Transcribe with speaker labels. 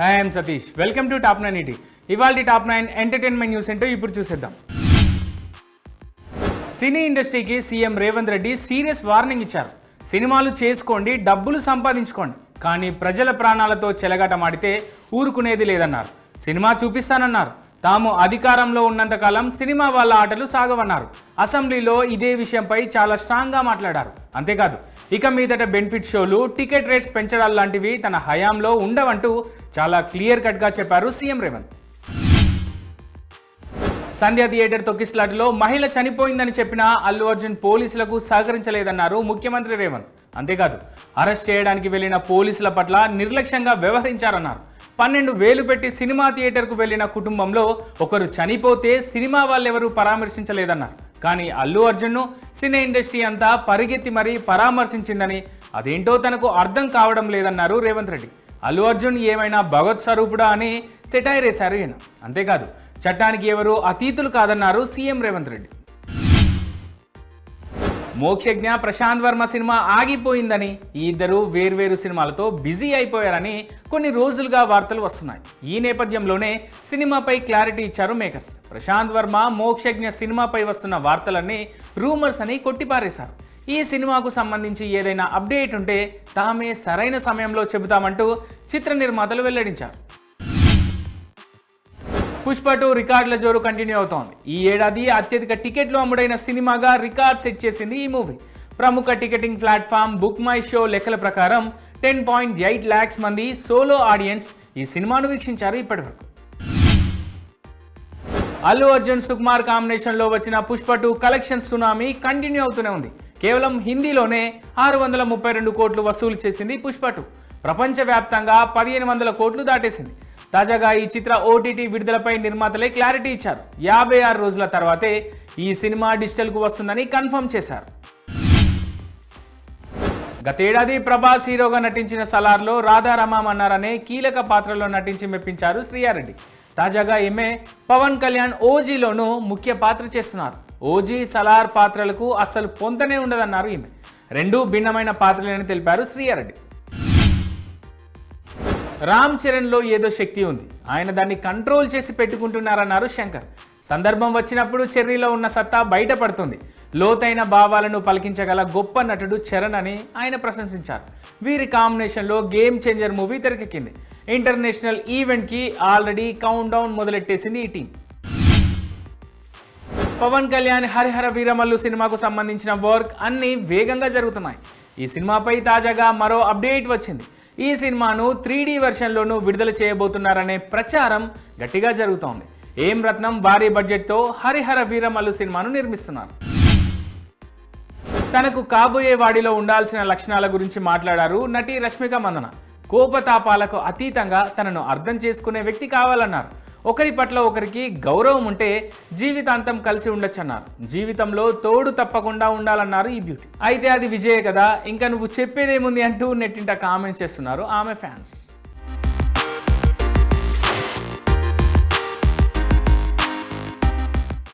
Speaker 1: Hi I'm Satish welcome to top nine ET ఇవాళ top nine entertainment news ఏంటో ఇప్పుడు చూసేద్దాం. సినీ ఇండస్ట్రీకి CM Revanth Reddy serious warning ఇచ్చారు. సినిమాలు చేసుకోండి డబ్బులు సంపాదించుకోండి. కానీ ప్రజల ప్రాణాలతో చెలగాటమాడితే ఊరుకునేది లేదన్నారు. సినిమా చూపిస్తానన్నారు. తాము అధికారంలో ఉన్నంతకాలం సినిమా వాళ్ళ ఆటలు సాగవన్నారు. అసెంబ్లీలో ఇదే విషయంపై చాలా స్ట్రాంగ్గా మాట్లాడారు. అంతేకాదు ఇక మీదట బెనిఫిట్ షోలు టికెట్ రేట్స్ పెంచడాలు లాంటివి తన హయాంలో ఉండవంటూ చాలా క్లియర్ కట్గా చెప్పారు సీఎం రేవంత్. సంధ్య థియేటర్ తొక్కిస్లాట్లో మహిళ చనిపోయిందని చెప్పిన అల్లు అర్జున్ పోలీసులకు సహకరించలేదన్నారు ముఖ్యమంత్రి రేవంత్. అంతేకాదు అరెస్ట్ చేయడానికి వెళ్ళిన పోలీసుల పట్ల నిర్లక్ష్యంగా వ్యవహరించారన్నారు. పన్నెండు వేలు పెట్టి సినిమా థియేటర్కు వెళ్ళిన కుటుంబంలో ఒకరు చనిపోతే సినిమా వాళ్ళెవరూ పరామర్శించలేదన్నారు. కానీ అల్లు అర్జున్ను సినీ ఇండస్ట్రీ అంతా పరిగెత్తి మరీ పరామర్శించిందని అదేంటో తనకు అర్థం కావడం లేదన్నారు రేవంత్ రెడ్డి. అల్లు అర్జున్ ఏమైనా భగవత్ స్వరూపుడా అని సెటైర్ వేశారు ఈయన. అంతేకాదు చట్టానికి ఎవరు అతీతులు కాదన్నారు సీఎం రేవంత్ రెడ్డి. మోక్షజ్ఞ ప్రశాంత్ వర్మ సినిమా ఆగిపోయిందని ఈ ఇద్దరు వేర్వేరు సినిమాలతో బిజీ అయిపోయారని కొన్ని రోజులుగా వార్తలు వస్తున్నాయి. ఈ నేపథ్యంలోనే సినిమాపై క్లారిటీ ఇచ్చారు మేకర్స్. ప్రశాంత్ వర్మ మోక్షజ్ఞ సినిమాపై వస్తున్న వార్తలన్నీ రూమర్స్ అని కొట్టిపారేశారు. ఈ సినిమాకు సంబంధించి ఏదైనా అప్డేట్ ఉంటే తామే సరైన సమయంలో చెబుతామంటూ చిత్ర నిర్మాతలు వెల్లడించారు. పుష్ప టూ రికార్డుల జోరు కంటిన్యూ అవుతోంది. ఈ ఏడాది అత్యధిక టికెట్లు అమ్ముడైన సినిమాగా రికార్డ్ సెట్ చేసింది ఈ మూవీ. ప్రముఖ ticketing platform book my show లెక్కల ప్రకారం టెన్ పాయింట్ ఎయిట్ ల్యాక్స్ మంది సోలో ఆడియన్స్ ఈ సినిమాను వీక్షించారు ఇప్పటివరకు. అల్లు అర్జున్ సుకుమార్ కాంబినేషన్లో వచ్చిన Pushpa two collection tsunami continue అవుతూనే ఉంది. కేవలం హిందీలోనే ఆరు వందల ముప్పై రెండు కోట్లు వసూలు చేసింది పుష్పటు ప్రపంచవ్యాప్తంగా పదిహేను వందల కోట్లు దాటేసింది. తాజాగా ఈ చిత్ర ఓటీటీ విడుదలపై నిర్మాతలే క్లారిటీ ఇచ్చారు. యాభై ఆరు రోజుల తర్వాతే ఈ సినిమా డిజిటల్కు వస్తుందని కన్ఫర్మ్ చేశారు. గతేడాది ప్రభాస్ హీరోగా నటించిన సలార్లో రాధారమామన్నారనే కీలక పాత్రలో నటించి మెప్పించారు శ్రీయారెడ్డి. తాజాగా ఈమె పవన్ కళ్యాణ్ ఓజీలోనూ ముఖ్య పాత్ర చేస్తున్నారు. ఓజీ సలార్ పాత్రలకు అస్సలు పొంతనే ఉండదన్నారు ఈమె. రెండూ భిన్నమైన పాత్రలని తెలిపారు శ్రీయారెడ్డి. రామ్ చరణ్లో ఏదో శక్తి ఉంది. ఆయన దాన్ని కంట్రోల్ చేసి పెట్టుకుంటున్నారన్నారు శంకర్. సందర్భం వచ్చినప్పుడు చెర్రీలో ఉన్న సత్తా బయటపడుతుంది. లోతైన భావాలను పలికించగల గొప్ప నటుడు చరణ్ అని ఆయన ప్రశంసించారు. వీరి కాంబినేషన్లో గేమ్ చేంజర్ మూవీ తెరకెక్కింది. ఇంటర్నేషనల్ ఈవెంట్కి ఆల్రెడీ కౌంట్ డౌన్ మొదలెట్టేసింది ఈ టీం. పవన్ కళ్యాణ్ హరిహర వీరమల్లు సినిమాకు సంబంధించిన వర్క్ అన్ని వేగంగా జరుగుతున్నాయి. ఈ సినిమాపై తాజాగా మరో అప్డేట్ వచ్చింది. ఈ సినిమాను త్రీ డీ వెర్షన్లోనూ విడుదల చేయబోతున్నారనే ప్రచారం గట్టిగా జరుగుతోంది. ఏం రత్నం భారీ బడ్జెట్తో హరిహర వీరమల్లు సినిమాను నిర్మిస్తున్నారు. తనకు కాబోయే వాడిలో ఉండాల్సిన లక్షణాల గురించి మాట్లాడారు నటి రష్మిక మందన. కోపతాపాలకు అతీతంగా తనను అర్థం చేసుకునే వ్యక్తి కావాలన్నారు. ఒకరి పట్ల ఒకరికి గౌరవం ఉంటే జీవితాంతం కలిసి ఉండొచ్చన్నారు. జీవితంలో తోడు తప్పకుండా ఉండాలన్నారు ఈ బ్యూటీ. అయితే అది విజయే కదా ఇంకా నువ్వు చెప్పేదేముంది అంటూ నెట్టింట కామెంట్స్ చేస్తున్నారు ఆమె ఫ్యాన్స్.